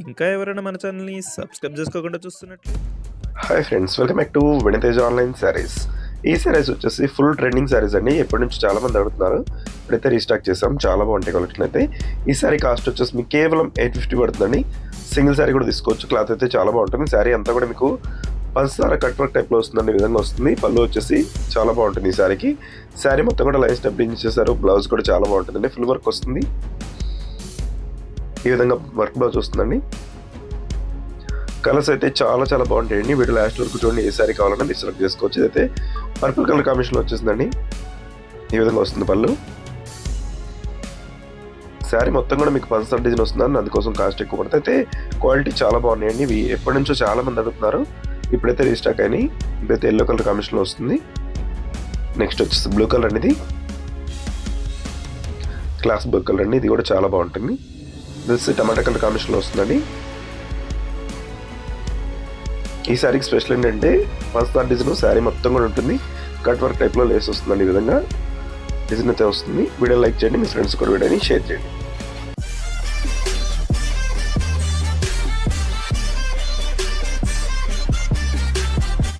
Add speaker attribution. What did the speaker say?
Speaker 1: ఇంకా ఎవరైనా మన ఛానల్ని సబ్స్క్రైబ్ చేసుకోకుండా చూస్తున్నట్లు?
Speaker 2: Hi friends welcome back to Vinitej online saris ఈ శారీస్ వచ్చేసి ఫుల్ ట్రెండింగ్ శారీస్ అండి. ఎప్పటి నుంచి చాలా మంది అడుగుతున్నారు. ఇప్పుడైతే రీస్టాక్ చేసాం. చాలా బాగుంటాయి కలెక్షన్ అయితే. ఈ శారీ కాస్ట్ వచ్చేసి మీకు కేవలం ఎయిట్ ఫిఫ్టీ పడుతుందండి. సింగిల్ శారీ కూడా తీసుకోవచ్చు. క్లాత్ అయితే చాలా బాగుంటుంది. శారీ అంతా కూడా మీకు పంచదార కట్ వర్క్ టైప్లో వస్తుందండి. విధంగా వస్తుంది. పళ్ళు వచ్చేసి చాలా బాగుంటుంది ఈ శారీకి శారీ మొత్తం కూడా లైన్ స్టెప్ చేశారు. బ్లౌజ్ కూడా చాలా బాగుంటుందండి. ఫుల్ వర్క్ వస్తుంది. ఈ విధంగా వర్క్ బ్లౌజ్ వస్తుందండి కలర్స్ అయితే చాలా చాలా బాగుంటాయండి. వీటి లాస్ట్ వరకు చూడండి ఏ సారీ కావాలన్నా మీరు సెలెక్ట్ చేసుకోవచ్చు. అయితే పర్పుల్ కలర్ కాంబినేషన్లో వచ్చేసిందండి. ఈ విధంగా వస్తుంది పళ్ళు. శారీ మొత్తం కూడా మీకు పల్సర్ డిజైన్ వస్తుందని అందుకోసం కాస్ట్ ఎక్కువ పడుతుంది. అయితే క్వాలిటీ చాలా బాగున్నాయండి. ఇవి ఎప్పటి నుంచో చాలా మంది అడుగుతున్నారు. ఇప్పుడైతే రీస్టాక్ అయినాయి. ఇప్పుడైతే ఎల్లో కలర్ కాంబినేషన్లో వస్తుంది. నెక్స్ట్ వచ్చేసి బ్లూ కలర్ అండి ఇది. క్లాస్ బ్లూ కలర్ అండి. ఇది కూడా చాలా బాగుంటుంది. దిస్ టమాటా కలర్ కాంబినేషన్లో వస్తుందండి. ఈ శారీకి స్పెషల్ ఏంటంటే పంచదార డిజైన్ శారీ మొత్తం కూడా ఉంటుంది. కట్ వర్క్ టైప్లో లేస్ వస్తుందండి ఈ విధంగా. డిజైన్ అయితే వస్తుంది. వీడియో లైక్ చేయండి మీ ఫ్రెండ్స్ కూడా వీడియోని షేర్ చేయండి.